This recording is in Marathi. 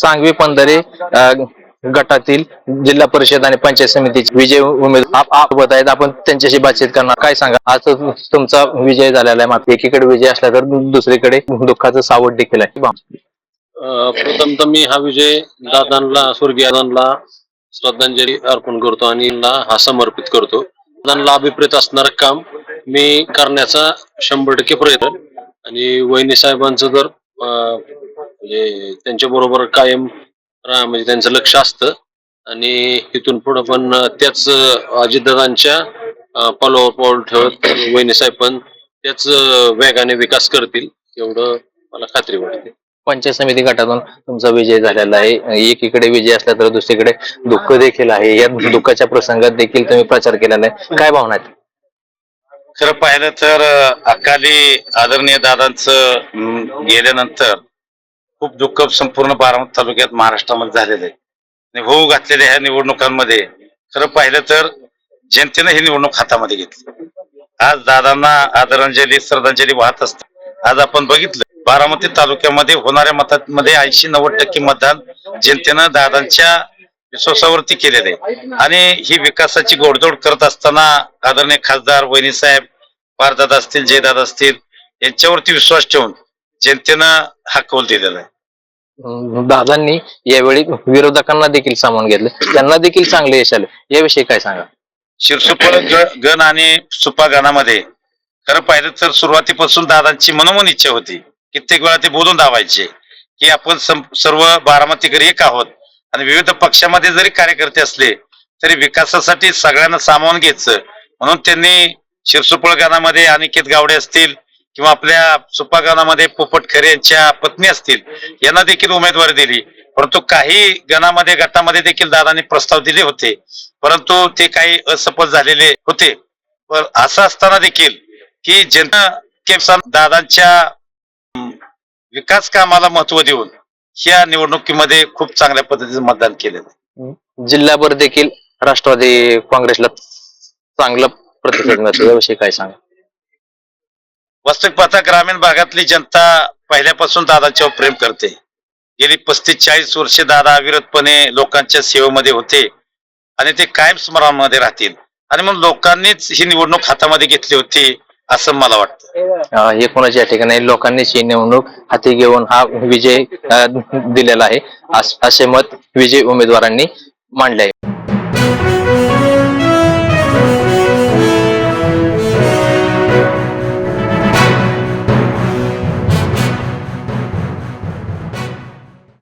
सांगवी पंधरे गटातील जिल्हा परिषद आणि पंचायत समितीचे विजय उमेदवार आपत आहेत. आपण त्यांच्याशी बातचीत करणार. काय सांगा? आज तुमचा विजय झालेला आहे मात्र. एकीकडे विजय असला तर दुसरीकडे दुःखाचं सावट देखील आहे. प्रथम तर मी हा विजय दादांना स्वर्गीय दादांना श्रद्धांजली अर्पण करतो आणि हा समर्पित करतो. दादांना अभिप्रेत असणार काम मी करण्याचा शंभर टक्के प्रयत्न आणि वहिनी साहेबांचं जर अं, म्हणजे त्यांच्या बरोबर कायम रा- म्हणजे त्यांचं लक्ष असतं. आणि इथून पुढं पण त्याच अं, अजितदादांच्या पावलावर पाऊल ठेवत वहिनी साहेब पण त्याच अं, वेगाने विकास करतील एवढं मला खात्री वाटते. पंचायत समिती गटातून तुमचा विजय झालेला आहे. एकीकडे विजय असला तर दुसरीकडे दुःख देखील आहे. या दुःखाच्या प्रसंगात देखील तुम्ही प्रचार केलेला आहे. काय भावना आहेत? खरं पाहिलं तर अकाली आदरणीय दादांचं गेल्यानंतर खूप दुःख संपूर्ण बारामती तालुक्यात महाराष्ट्रामध्ये झालेलं आहे. आणि होऊ घातलेल्या ह्या निवडणुकांमध्ये खरं पाहिलं तर जनतेनं ही निवडणूक हातामध्ये घेतली. आज दादांना आदरांजली श्रद्धांजली वाहत असत. आज आपण बघितलं बारामती तालुक्यामध्ये होणाऱ्या मतांमध्ये ऐंशी नव्वद टक्के मतदान जनतेनं दादांच्या विश्वासावरती केलेलं आणि ही विकासाची गोडदोड करत असताना आदरणीय खासदार वहिनी साहेब पारदादा असतील जयदादा असतील यांच्यावरती विश्वास ठेवून जनतेनं हा कौल दिलेला आहे. दादांनी यावेळी विरोधकांना देखील सामावून घेतलं. त्यांना देखील चांगले यश आले. याविषयी काय सांगा? शिरसुपळ ग- गण आणि सुपा गणामध्ये खरं पाहिलं तर सुरुवातीपासून दादांची मनोमन इच्छा होती. कित्येक वेळा ते बोलून दावायचे की आपण सर्व बारामतीकरी एक आहोत. आणि विविध पक्षामध्ये जरी कार्यकर्ते असले तरी विकासासाठी सगळ्यांना सामावून घ्यायचं. म्हणून त्यांनी शिरसुपळ गणामध्ये अनिकेत गावडे असतील किंवा आपल्या सुपा गणामध्ये पोपट खरे यांच्या पत्नी असतील यांना देखील उमेदवारी दिली. परंतु काही गणामध्ये गटामध्ये देखील दादांनी प्रस्ताव दिले होते. परंतु ते काही असफल झालेले होते. पण असं असताना देखील की जनता दादांच्या विकास कामाला महत्त्व देऊन या निवडणुकीमध्ये खूप चांगल्या पद्धतीचं मतदान केलेलं. जिल्ह्याभर देखील राष्ट्रवादी काँग्रेसला चांगला प्रतिसाद मिळतो याविषयी काय सांगा? वास्तविक पाहता ग्रामीण भागातली जनता पहिल्यापासून दादाच्यावर प्रेम करते. गेली पस्तीस चाळीस वर्षे दादा अविरतपणे लोकांच्या सेवेमध्ये होते आणि ते कायम स्मरणामध्ये राहतील. आणि मग लोकांनीच ही निवडणूक हातामध्ये घेतली होती. असं मला वाटतं. हे कोणाच्या या ठिकाणी लोकांनीच ही निवडणूक हाती घेऊन हा विजय दिलेला आहे. असे मत विजय उमेदवारांनी मांडले आहे.